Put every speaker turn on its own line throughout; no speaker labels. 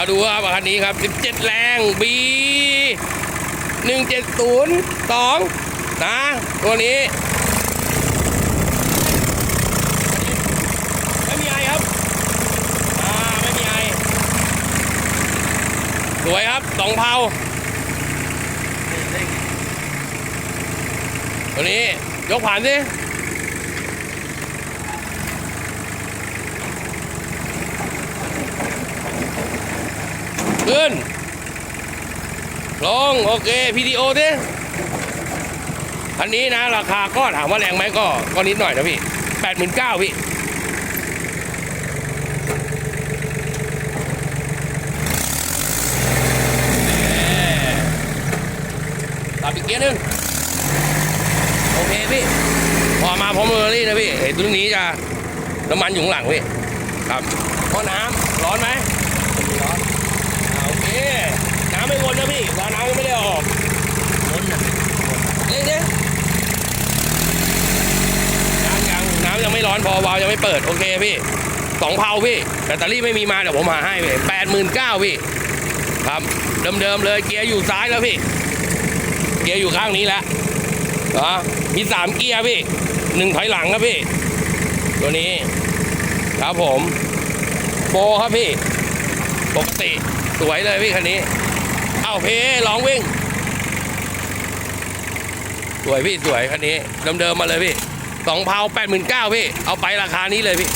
เขาดูครับคันนี้ครับ 17 แรง B 1702 นะ ตัวนี้ ไม่มีไอครับ อ่า ไม่มีไอ สวยครับสองเผาตัวนี้ ยกผ่านสิ ขึ้น ลง โอเคพีดีโอดิอันนี้นะ ราคาก็ถามว่าแรงไหมก็ก็นิดหน่อยนะพี่แปดหมื่นเก้าพี่ตับอีกเกียร์นึงโอเคพี่ พอมาพร้อมเมอรี่นะพี่ไอ้ตัวนี้จะน้ำมันอยู่ข้างหลังพี่ ครับพอน้ำร้อนไหมร้อน อ่าโอเคน้ำไม่วนนะพี่วาล์วน้ำยังไม่ได้เอาออกวนนะเล่นเนี่ยยังยังน้ำยังไม่ร้อนพอวาล์วยังไม่เปิดโอเคพี่สองเผาพี่แบตเตอรี่ไม่มีมาเดี๋ยวผมหาให้พี่แปดหมื่นเก้าพี่ครับเดิมๆเลยเกียร์อยู่ซ้ายแล้วพี่ เกียร์อยู่ข้างนี้แล้วเหรอมีสามเกียร์พี่หนึ่งถอยหลังครับพี่ ตัวนี้ ครับผมโปรครับพี่ ปกติ สวยเลยพี่คันนี้ เอาเพลองวิ่ง สวยพี่สวยคันนี้เดิมๆมาเลยพี่สองเผาแปดหมื่นเก้าพี่ เอาไปราคานี้เลยพี่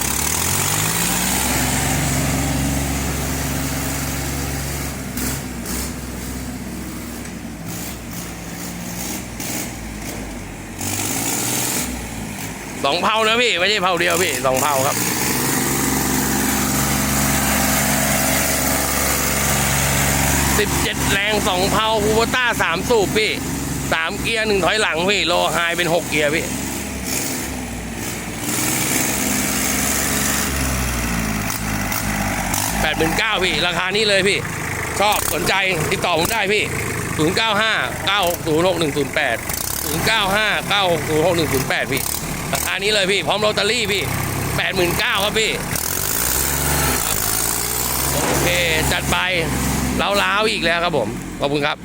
สองเผานะพี่ ไม่ใช่เผาเดียวพี่สองเผาครับ สิบเจ็ดแรงสองเผาคูโบต้าสามสูบพี่สามเกียร์หนึ่งถอยหลังพี่ โลไฮเป็นหกเกียร์พี่แปดหมื่นเก้าพี่ ราคานี้เลยพี่ ชอบสนใจติดต่อผมได้พี่ศูนย์เก้าห้าเก้าหกศูนย์หกหนึ่งศูนย์แปดศูนย์เก้าห้าเก้าหกศูนย์หกหนึ่งศูนย์แปดพี่ ราคานี้เลยพี่ พร้อมลอตเตอรี่พี่แปดหมื่นเก้าครับพี่ โอเค จัดไป ล้าวๆอีกแล้วครับผม ขอบคุณครับ